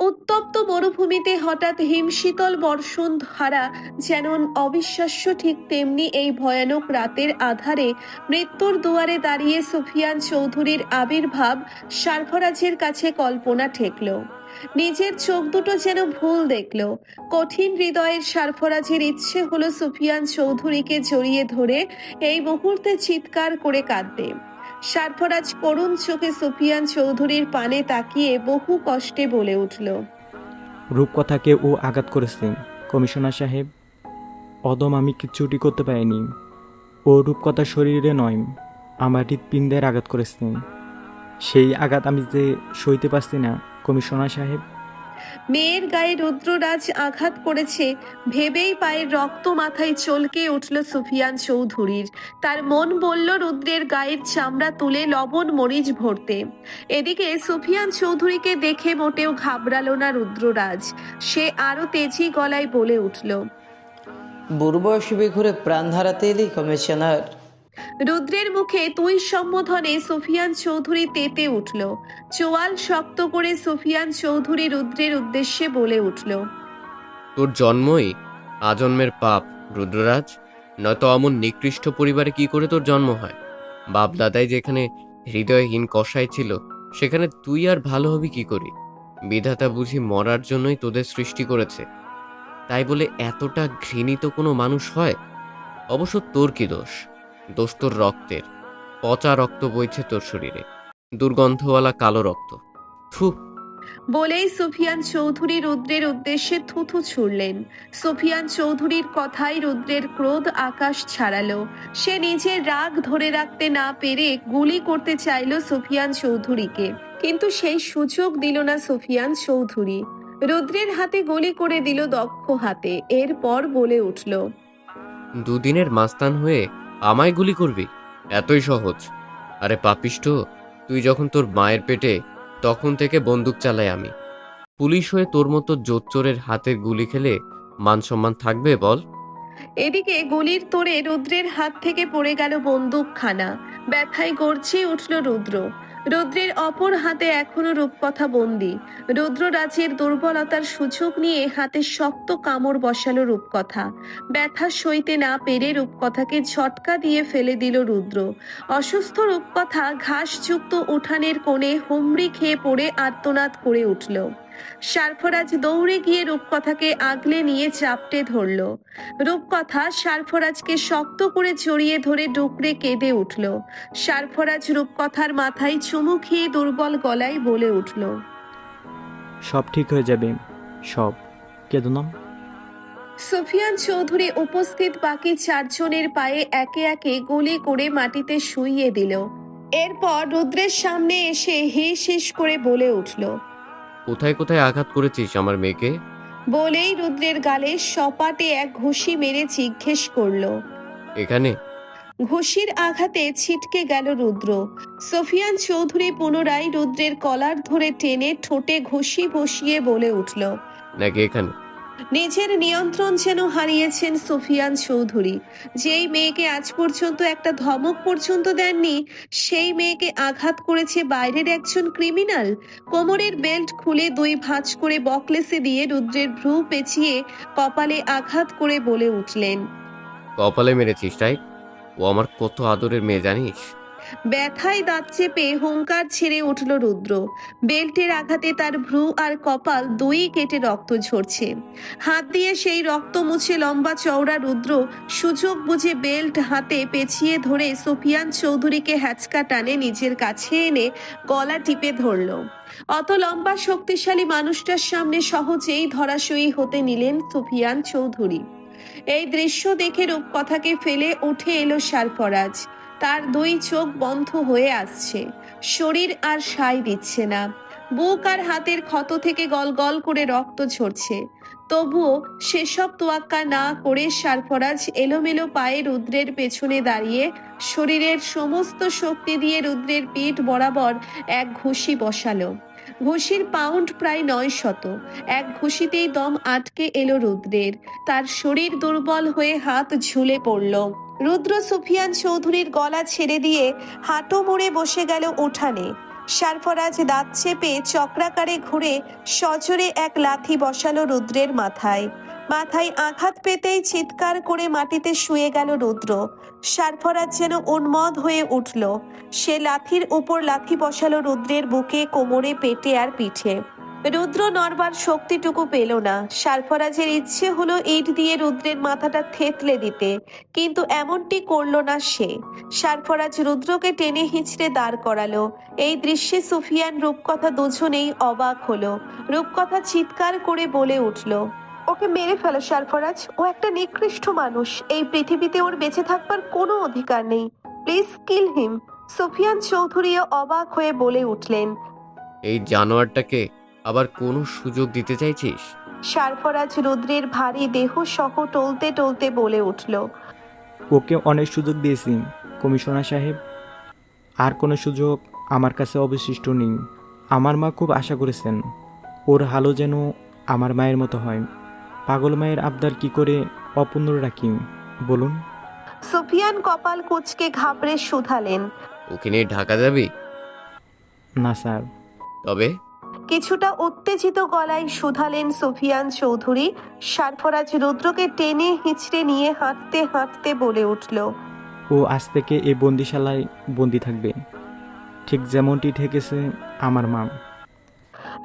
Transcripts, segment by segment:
উত্তপ্ত মরুভূমিতে হঠাৎ হিমশীতল বর্ষণ ধারা যেন অবিশ্বাস্য, ঠিক তেমনি এই ভয়ানক রাতের আধারে মৃত্যুর দুয়ারে দাঁড়িয়ে সুফিয়ান চৌধুরীর আবির্ভাব সারফরাজের কাছে কল্পনা ঠেকল। নিজের চোখ দুটো যেন ভুল দেখল। কঠিন হৃদয়ের সারফরাজের ইচ্ছে হলো সুফিয়ান চৌধুরীকে জড়িয়ে ধরে এই মুহূর্তে চিৎকার করে কাঁদতে। সারফরাজ করুণ চোখে সুফিয়ান চৌধুরীর পানে তাকিয়ে বহু কষ্টে বলে উঠল। রূপকথাকে ও আঘাত করেছেন কমিশনার সাহেব। অদম আমি কিচ্ছুটি করতে পারিনি। ও রূপকথা শরীরে নয়, আমার হৃৎপিণ্ডের আঘাত করেছেন। সেই আঘাত আমি যে সইতে পারছি না, কমিশনার সাহেব। মেয়ের গায়ে রুদ্ররাজ আঘাত করেছে। ভেবেই পায়ের রক্ত মাথায় চলকে উঠল সুফিয়ান চৌধুরীর। তার মন বলল রুদ্রের গায়ের চামড়া তুলে লবণ মরিচ ভরতে। এদিকে সুফিয়ান চৌধুরীকে দেখে মোটেও ঘাবড়ালো না রুদ্ররাজ। সে আরও তেজি গলায় বলে উঠল বুড়ো বয়সে ঘুরে প্রাণ হারাতে এলি কমিশনার রুদ্রের মুখে তুই সম্বোধনে সুফিয়ান চৌধুরী তেতে উঠল। চোয়াল শক্ত করে সুফিয়ান চৌধুরী রুদ্রের উদ্দেশ্যে বলে উঠল, তোর জন্মই আজন্মের পাপ, রুদ্ররাজ। নয়তো অমন নিকৃষ্ট পরিবারে কি করে তোর জন্ম হয়? বাপ দাদাই যেখানে হৃদয়হীন কষাই ছিল, সেখানে তুই আর ভালো হবি কি করি? বিধাতা বুঝি মরার জন্যই তোদের সৃষ্টি করেছে। তাই বলে এতটা ঘৃণিত কোনো মানুষ হয়? অবশ্য তোর কি দোষ? দোষ তোর রক্তের পচা রক্ত বইছে তোর শরীরে দুর্গন্ধওয়ালা কালো রক্ত। থু। বলেই সুফিয়ান চৌধুরী রুদ্রের উদ্দেশ্যে থুথু ছুড়লেন। সুফিয়ান চৌধুরীর কথাই রুদ্রের ক্রোধ আকাশ ছাড়ালো। সে নিজের রাগ ধরে রাখতে না পেরে গুলি করতে চাইল সুফিয়ান চৌধুরীকে। কিন্তু সেই সুযোগ দিল না সুফিয়ান চৌধুরী। রুদ্রের হাতে গুলি করে দিল দক্ষ হাতে এরপর বলে উঠল দুদিনের মাস্তান হয়ে আমায় গুলি করবি? এতই সহজ। আরে পাপিষ্ট, তুই যখন তোর মায়ের পেটে, তখন থেকে বন্দুক চালাই আমি। পুলিশ হয়ে তোর মতো জোচ্চোরের হাতে গুলি খেলে মান সম্মান থাকবে বল? এদিকে গুলির তোরে রুদ্রের হাত থেকে পড়ে গেল বন্দুকখানা। ব্যথায় গড়ছে উঠল রুদ্র। রুদ্রের অপর হাতে এখনও রূপকথা বন্দি। রুদ্ররাজের দুর্বলতার সুযোগ নিয়ে হাতে শক্ত কামড় বসালো রূপকথা। ব্যথা সইতে না পেরে রূপকথাকে ঝটকা দিয়ে ফেলে দিল রুদ্র। অসুস্থ রূপকথা ঘাসযুক্ত উঠানের কোণে হুমড়ি খেয়ে পড়ে আত্মনাদ করে উঠল। সারফরাজ দৌড়ে গিয়ে রূপকথাকে আগলে নিয়ে চাপটে ধরল। রূপকথা সারফরাজকে শক্ত করে জড়িয়ে ধরে ডুকরে কেঁদে উঠল। সারফরাজ রূপকথার মাথায় চুমু খেয়ে দুর্বল গলায় বলে উঠল সব ঠিক হয়ে যাবে সব। কেদো না। সুফিয়ান চৌধুরী উপস্থিত বাকি চারজনের পায়ে একে একে গুলি করে মাটিতে শুইয়ে দিল। এরপর রুদ্রের সামনে এসে হিস হিস করে বলে উঠল কোথায় কোথায় আঘাত করেছিস আমার মেয়েকে? বলেই রুদ্রের গালে সপাটে এক ঘুষি মেরে জিজ্ঞেস করল। এখানে? ঘুষির আঘাতে ছিটকে গেল রুদ্র। সোফিয়ান চৌধুরী পুনরায় রুদ্রের কলার ধরে টেনে ঠোঁটে ঘুষি বসিয়ে বলে উঠল নাকি এখানে? নিজের নিয়ন্ত্রণ যেন হারিয়েছেন সুফিয়ান চৌধুরী। যেই মেয়েকে আজ পর্যন্ত একটা ধমক পর্যন্ত দেননি, সেই মেয়েকে আঘাত করেছে বাইরের একজন ক্রিমিনাল। কোমরের বেল্ট খুলে দুই ভাঁজ করে বকলেসে দিয়ে রুদ্রের ভ্রু পেঁচিয়ে কপালে আঘাত করে বলে উঠলেন। কপালে মেরেছিস তাই? ও আমার কত আদরের মেয়ে, জানিস? ব্যথায় দাঁত চেপে হুঙ্কার ছেড়ে উঠল রুদ্র। বেল্টের আঘাতে তার ভ্রু আর কপাল দুই কেটে রক্ত ঝরছে। হাত দিয়ে সেই রক্ত মুছে লম্বা চওড়া রুদ্র সুযোগ বুঝে বেল্ট হাতে পেঁচিয়ে ধরে সুফিয়ান চৌধুরীকে হ্যাচকা টানে নিজের কাছে এনে গলা টিপে ধরল। অত লম্বা শক্তিশালী মানুষটার সামনে সহজেই ধরাশয়ী হতে নিলেন সুফিয়ান চৌধুরী। এই দৃশ্য দেখে রূপকথাকে ফেলে উঠে এলো সারফরাজ। তার দুই চোখ বন্ধ হয়ে আসছে। শরীর আর সায় দিচ্ছে না। বুক আর হাতের ক্ষত থেকে গল গল করে রক্ত ঝরছে। তবুও সেসব তোয়াক্কা না করে সারফরাজ এলোমেলো পায়ে রুদ্রের পেছনে দাঁড়িয়ে শরীরের সমস্ত শক্তি দিয়ে রুদ্রের পিঠ বরাবর এক ঘুষি বসালো। ঘুষির পাউন্ড প্রায় নয় শত। এক ঘুষিতেই দম আটকে এলো রুদ্রের। তার শরীর দুর্বল হয়ে হাত ঝুলে পড়ল। রুদ্র সুফিয়ান চৌধুরীর গলা ছেড়ে দিয়ে হাঁটো মুড়ে বসে গেল উঠানে। সারফরাজ দাঁত চেপে চক্রাকারে ঘুরে সজোরে এক লাথি বসালো রুদ্রের মাথায়। মাথায় আঘাত পেতেই চিৎকার করে মাটিতে শুয়ে গেল রুদ্র। সারফরাজ যেন উন্মদ হয়ে উঠল। সে লাথির উপর লাথি বসালো রুদ্রের বুকে কোমরে পেটে আর পিঠে। রুদ্র নরবার শক্তিটুকু পেল না। সারফরাজের ইচ্ছে হলো ইট দিয়ে রুদ্রের মাথাটা থেতলে দিতে, কিন্তু এমনটি করল না সে। সারফরাজ রুদ্রকে টেনে হিঁচড়ে দাঁড় করালো। এই দৃশ্যে সুফিয়ান রূপকথা দুজনেই অবাক হলো। রূপকথা চিৎকার করে বলে উঠল, ওকে মেরে ফেলো সারফরাজ ও একটা নিকৃষ্ট মানুষ। এই পৃথিবীতে ওর বেঁচে থাকবার কোনো অধিকার নেই। প্লিজ কিল হিম। সুফিয়ান চৌধুরীও অবাক হয়ে বলে উঠলেন, এই জানোয়ারটাকে আবার কোনো সুযোগ দিতে চাইছিস? সারফরাজ রুদ্রের ভারী দেহ সহ টলতে টলতে বলে উঠল। ওকে অনেক সুযোগ দিয়েছি কমিশনার সাহেব। আর কোনো সুযোগ আমার কাছে অবশিষ্ট নেই। আমার মা খুব আশা করেছেন ওর হালো যেন আমার মায়ের মতো হয়। পাগল মায়ের আবদার কি করে অপূর্ণ রাখি বলুন। সুফিয়ান কপাল কুচকে ঘাবড়ে শুধালেন। ওকে নিয়ে ঢাকা যাবি? না স্যার। তবে? কিছুটা উত্তেজিত গলায় শুধালেন সুফিয়ান চৌধুরী। সারফরাজ রুদ্রকে টেনে হিঁচড়ে নিয়ে হাঁটতে হাঁটতে বলে উঠল ও আজ থেকে এই বন্দিশালায় বন্দি থাকবে। ঠিক যেমনটি ঠেকেছে আমার মা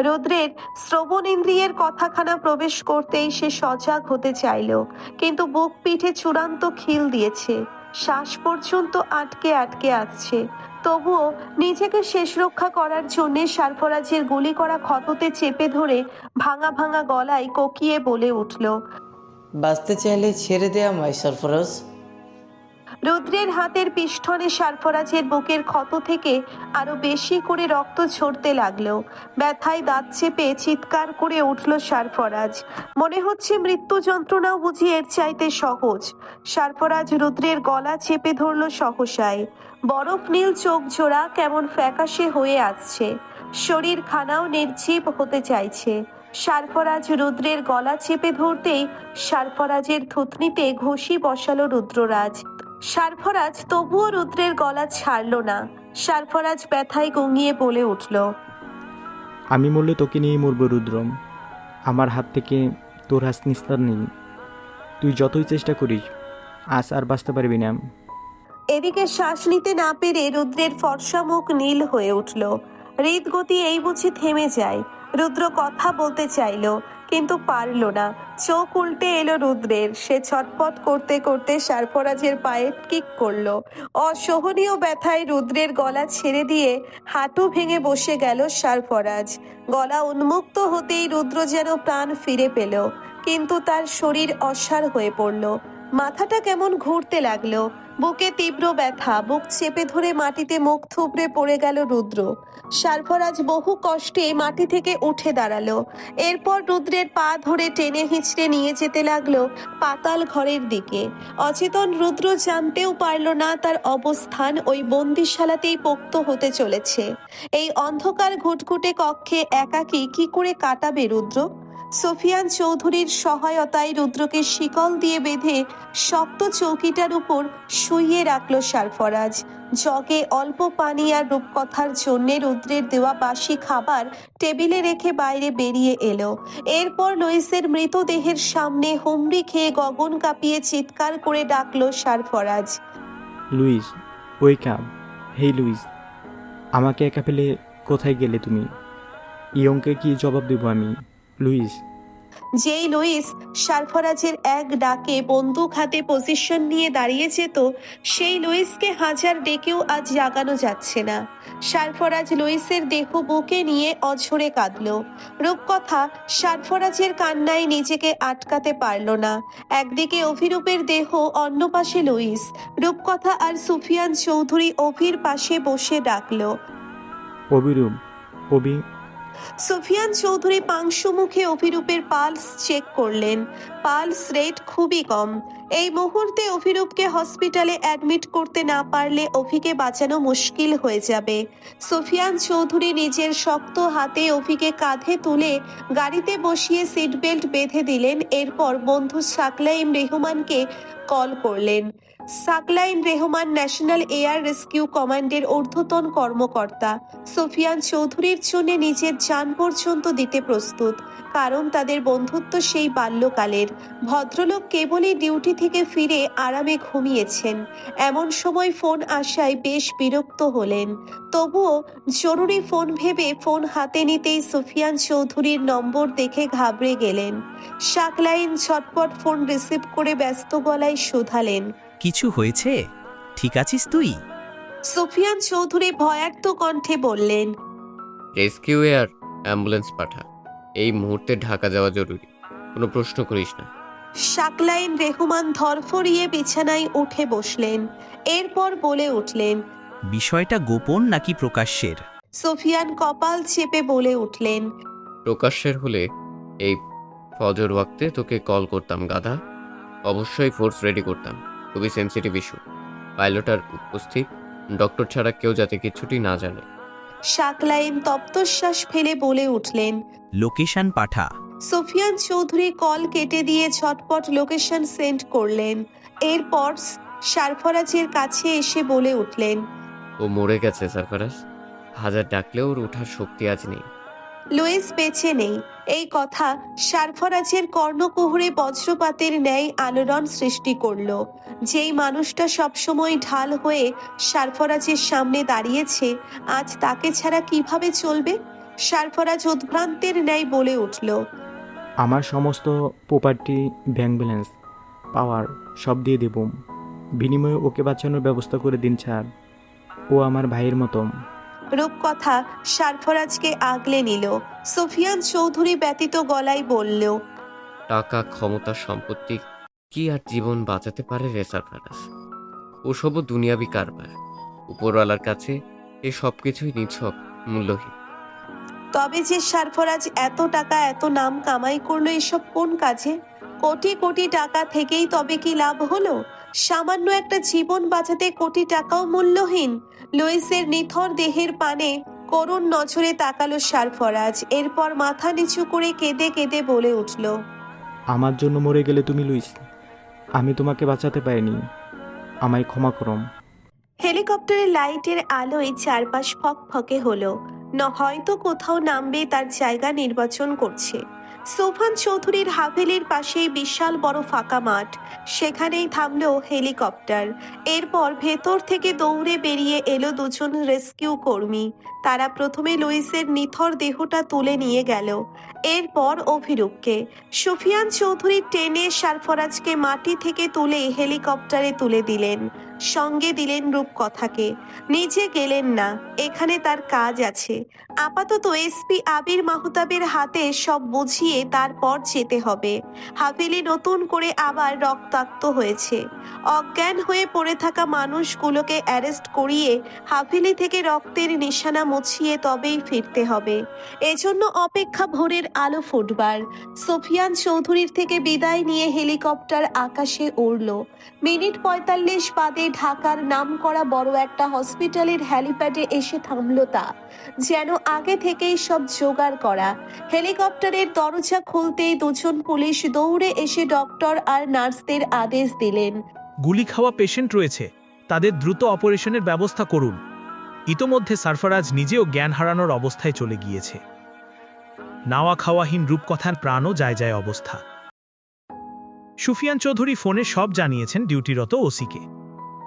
রুদ্রের শ্রবণ ইন্দ্রিয়ের কথাখানা প্রবেশ করতেই সে সজাগ হতে চাইল কিন্তু বুক পিঠে চূড়ান্ত খিল দিয়েছে। শ্বাস পর্যন্ত আটকে আটকে আসছে। তবুও নিজেকে শেষ রক্ষা করার জন্য সারফরাজের গুলি করা ক্ষততে চেপে ধরে ভাঙা ভাঙা গলায় কোকিয়ে বলে উঠল, বাঁচতে চাইলে ছেড়ে দেয়া মাই সরফরাজ। রুদ্রের হাতের পিষ্ঠনে সারফরাজের বুকের ক্ষত থেকে আরও বেশি করে রক্ত ঝরতে লাগল। ব্যথায় দাঁত চেপে চিৎকার করে উঠল সারফরাজ। মনে হচ্ছে মৃত্যু যন্ত্রণাও বুঝি এর চাইতে সহজ। সারফরাজ রুদ্রের গলা চেপে ধরল সহসায়। বরফ নীল চোখ জোড়া কেমন ফ্যাকাশে হয়ে আসছে। শরীর খানাও নির্জীব হতে চাইছে। সারফরাজ রুদ্রের গলা চেপে ধরতেই সারফরাজের থুতনিতে ঘষি বসালো রুদ্ররাজ। সারফরাজ তবুও রুদ্রের গলা ছাড়ল না। সারফরাজ ব্যথায় গঙ্গিয়ে বলে উঠল আমি মরলে তোকে নিয়েই মরব রুদ্রম। আমার হাত থেকে তোর হাস নিস্তার নেই। তুই যতই চেষ্টা করিস আজ আর বাঁচতে পারবি না। এদিকে শ্বাস নিতে না পেরে রুদ্রের ফর্সা মুখ নীল হয়ে উঠল। হৃদগতি এই বুঝি থেমে যায়। রুদ্র কথা বলতে চাইল, কিন্তু পারল না। চোখ উল্টে এলো রুদ্রের। সে ছটপট করতে করতে সারফরাজের পায়ে কিক করল। অসহনীয় ব্যথায় রুদ্রের গলা ছেড়ে দিয়ে হাঁটু ভেঙে বসে গেল সারফরাজ। গলা উন্মুক্ত হতেই রুদ্র যেন প্রাণ ফিরে পেল, কিন্তু তার শরীর অসার হয়ে পড়ল। মাথাটা কেমন ঘুরতে লাগল। বুকে তীব্র ব্যথা, বুক চেপে ধরে মাটিতে মুখ থুবড়ে পড়ে গেল রুদ্র। সারফরাজ বহু কষ্টে মাটি থেকে উঠে দাঁড়াল। এরপর রুদ্রের পা ধরে টেনে হিঁচড়ে নিয়ে যেতে লাগল পাতাল ঘরের দিকে। অচেতন রুদ্র জানতেও পারল না তার অবস্থান ওই বন্দিশালাতেই পোক্ত হতে চলেছে। এই অন্ধকার ঘুটঘুটে কক্ষে একাকী কি করে কাটাবে রুদ্র? সোফিয়ান চৌধুরীর সহায়তায় রুদ্রকে শিকল দিয়ে বেঁধে শক্ত চৌকিটার উপর শুইয়ে রাখল সারফরাজ। জগে অল্প পানি আর রূপকথার জন্যে রুদ্রের দেওয়া বাসি খাবার টেবিলে রেখে বাইরে বেরিয়ে এলো। এরপর লুইসের মৃতদেহের সামনে হুমড়ি খেয়ে গগন কাঁপিয়ে চিৎকার করে ডাকলো সারফরাজ। লুইস ওই কাম। হেই লুইস, আমাকে একা ফেলে কোথায় গেলে তুমি? ইয়ংকে কি জবাব দেবো আমি? লুইস। যেই লুইস সারফরাজের এক ডাকে বন্দুক হাতে পজিশন নিয়ে দাঁড়িয়ে যেত সেই লুইসকে হাজার ডেকেও আজ জাগানো যাচ্ছে না। সারফরাজ লুইসের দেহ বুকে নিয়ে অঝরে কাঁদল। রূপকথা সারফরাজের কান্নায় নিজেকে আটকাতে পারল না। একদিকে অভিরূপের দেহ অন্য পাশে লুইস। রূপকথা আর সুফিয়ান চৌধুরী অভির পাশে বসে ডাকলো। অবিরূপ অবি সুফিয়ান চৌধুরী পাংশুমুখে অভিরূপের পালস চেক করলেন। পালস রেট খুবই কম। এই মুহূর্তে অভিরূপকে হসপিটালে অ্যাডমিট করতে না পারলে অভিকে বাঁচানো মুশকিল হয়ে যাবে। সুফিয়ান চৌধুরী নিজের শক্ত হাতে অভিকে কাঁধে তুলে গাড়িতে বসিয়ে সিট বেল্ট বেঁধে দিলেন। এরপর বন্ধু সাকলাইম রেহমানকে কল করলেন। Saklain Rehman national air rescue কমান্ডের ঊর্ধ্বতন কর্মকর্তা। সোফিয়ান চৌধুরীর জন্য নিজের যান পর্যন্ত দিতে প্রস্তুত, কারণ তাদের বন্ধুত্ব সেই বাল্যকালের। ভদ্রলোক কেবলই ডিউটি থেকে ফিরে আরামে ঘুমিয়েছেন। এমন সময় ফোন আসায় বেশ বিরক্ত হলেন। তবুও জরুরি ফোন ভেবে ফোন হাতে নিতেই সুফিয়ান চৌধুরীর নম্বর দেখে ঘাবড়ে গেলেন। শাকলাইন ঝটপট ফোন রিসিভ করে ব্যস্ত গলায় শুধালেন। কিছু হয়েছে? ঠিক আছিস তুই? সুফিয়ান চৌধুরী ভয়ার্ত কণ্ঠে বললেন রেস্কিউ এয়ার অ্যাম্বুলেন্স পাঠা। এই মুহূর্তে ঢাকা যাওয়া জরুরি। কোনো প্রশ্ন করিস না। শাকলাইন রেহমান ধরফরিয়ে বিছানায় উঠে বসলেন। এরপর বলে উঠলেন বিষয়টা গোপন নাকি প্রকাশ্যের? সুফিয়ান কপাল চেপে বলে উঠলেন প্রকাশ্যের হলে এই ফজর ওয়াক্তে তোকে কল করতাম গাধা। অবশ্যই ফোর্স রেডি করতাম। খুবই সেন্সিটিভ ইস্যু পাইলট আর উপস্থিত ডক্টর ছাড়া কেউ যাতে কিছুটি না জানে। শাকলাইন তপ্তশ্বাস ফেলে বলে উঠলেন। লোকেশন পাঠা। সুফিয়ান চৌধুরী কল কেটে দিয়ে ঝটপট লোকেশন সেন্ড করলেন। এরপর সারফরাজের কাছে এসে বলে উঠলেন ও মরে গেছে সারফরাজ। হাজার ডাকলেও ওর ওঠার শক্তি আজ নেই। লুইস বেঁচে নেই। এই কথা সারফরাজের কর্ণকুহরে বজ্রপাতের ন্যায় আলোড়ন সৃষ্টি করল। যেই মানুষটা সবসময় ঢাল হয়ে সারফরাজের সামনে দাঁড়িয়েছে, আজ তাকে ছাড়া কীভাবে চলবে? সারফরাজ উদ্ভ্রান্তের ন্যায় বলে উঠল, আমার সমস্ত প্রপার্টি ব্যাংক ব্যালেন্স পাওয়ার সব দিয়ে দেব। বিনিময়ে ওকে বাঁচানোর ব্যবস্থা করে দিন ছাড় ও আমার ভাইয়ের মতো রূপকথা সারফরাজকে আগলে নিল। সুফিয়ান চৌধুরী ব্যতীত গলায় বলল টাকা ক্ষমতা সম্পত্তি কি আর জীবন বাঁচাতে পারে রে সারফারাজ? ওসবও দুনিয়াবি কারবার। উপরওয়ালার কাছে এ সব কিছুই নিছক মূল্যহীন। তবে যে সারফরাজ এত টাকা এত নাম কামাই করল এসব কোন কাজে? কোটি কোটি টাকা থেকেই তবে কি লাভ হলো? সামান্য একটা জীবন বাঁচাতে কোটি টাকাও মূল্যহীন। লুইসের নিথর দেহের পানে করুণ নজরে তাকালো সারফরাজ। এরপর মাথা নিচু করে কেঁদে কেঁদে বলে উঠল আমার জন্য মরে গেলে তুমি লুইস আমি তোমাকে বাঁচাতে পারিনি। আমায় ক্ষমা করম হেলিকপ্টারের লাইটের আলোয় চারপাশ ফকফকে হলো। ন হয়তো কোথাও নামবে তার জায়গা নির্বাচন করছে। সোফান চৌধুরীর হাভেলির পাশেই বিশাল বড় ফাঁকা মাঠ। সেখানেই থামলো হেলিকপ্টার। এরপর ভেতর থেকে দৌড়ে বেরিয়ে এলো দুজন রেস্কিউ কর্মী। তারা প্রথমে লুইসের নিথর দেহটা তুলে নিয়ে গেল। এরপর অভিরূপকে। সুফিয়ান চৌধুরী টেনে সারফরাজকে মাটি থেকে তুলে হেলিকপ্টারে তুলে দিলেন। সঙ্গে দিলেন রূপকথাকে। নিজে গেলেন না, এখানে তার কাজ আছে। আপাতত এসপি আবির মাহতাবের হাতে সব বুঝিয়ে তারপর যেতে হবে। হাভেলি নতুন করে আবার রক্তাক্ত হয়েছে। অজ্ঞান হয়ে পড়ে থাকা মানুষগুলোকে অ্যারেস্ট করিয়ে হাভেলি থেকে রক্তের নিশানা মুছিয়ে তবেই ফিরতে হবে। এজন্য অপেক্ষা ভোরের আলো ফুটবার। সোফিয়ান চৌধুরীর থেকে বিদায় নিয়ে হেলিকপ্টার আকাশে উড়ল। মিনিট পঁয়তাল্লিশ বাদে ঢাকার নাম করা বড় একটা হসপিটালের হ্যালিপ্যাডে এসে থামল তা। যেন আগে থেকেই সব জোগাড় করা। হেলিকপ্টারের দরজা খুলতেই দুজন পুলিশ দৌড়ে এসে ডক্টর আর নার্সদের আদেশ দিলেন। গুলি খাওয়া পেশেন্ট রয়েছে। তাদের দ্রুত অপারেশনের ব্যবস্থা করুন। ইতোমধ্যে সারফরাজ নিজেও জ্ঞান হারানোর অবস্থায় চলে গিয়েছে। নাওয়া খাওয়াহীন রূপকথার প্রাণও যায় যায় অবস্থা। সুফিয়ান চৌধুরী ফোনে সব জানিয়েছেন ডিউটিরত ওসিকে।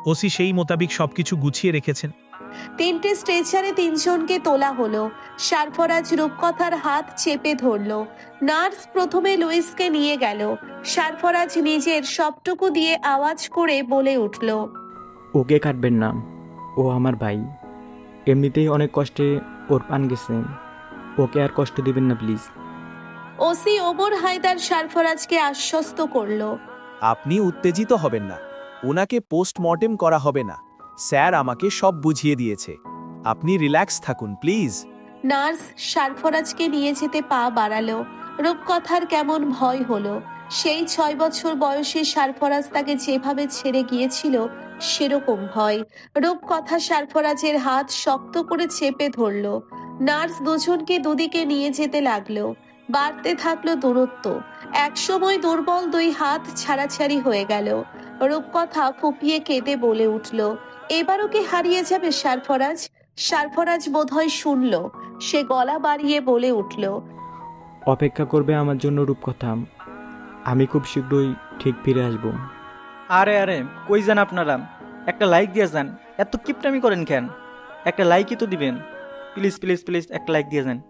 ওসি সেই মোতাবিক সবকিছু গুছিয়ে রেখেছেন। তিনটে স্ট্রেচারে তিনজনকে তোলা হলো। সারফরাজ রূপকথার হাত চেপে ধরলো। নার্স প্রথমে লুইসকে নিয়ে গেল। সারফরাজ নিজের সবটুকু দিয়ে আওয়াজ করে বলে উঠল ওকে কাটবেন না। ও আমার ভাই। এমনিতেই অনেক কষ্টে ওর পান গেছে। ওকে আর কষ্ট দিবেন না প্লিজ। ওসি ওমর হায়দার সারফরাজকে আশ্বস্ত করল আপনি উত্তেজিত হবেন না। ওনাকে পোস্টমর্টেম করা হবে না। স্যার আমাকে সব বুঝিয়ে দিয়েছে। আপনি রিল্যাক্স থাকুন, প্লিজ। নার্স সারফরাজকে নিয়ে যেতে পা বাড়ালো। রূপকথার কেমন ভয় হলো। সেই ছয় বছর বয়সে সারফরাজ তাকে যেভাবে ছেড়ে গিয়েছিল, সেরকম ভয়। রূপকথা সারফরাজের হাত শক্ত করে চেপে ধরল। নার্স দুজনকে দুদিকে নিয়ে যেতে লাগল। বাড়তে থাকল দূরত্ব। একসময় দুর্বল দুই হাত ছাড়াছাড়ি হয়ে গেল। রূপকথা ফুপিয়ে কেঁদে বলে উঠল এবারও কি হারিয়ে যাবে সারফরাজ। সারফরাজ বোধহয় শুনল। সে গলা বাড়িয়ে বলে উঠল অপেক্ষা করবে আমার জন্য রূপকথা। আমি খুব শীঘ্রই ঠিক ফিরে আসব। আরে আরে কই যান আপনারা? একটা লাইক দিয়ে যান। এত কিপটামি করেন কেন? একটা লাইকই তো দিবেন। প্লিজ প্লিজ প্লিজ একটা লাইক দিয়ে যান।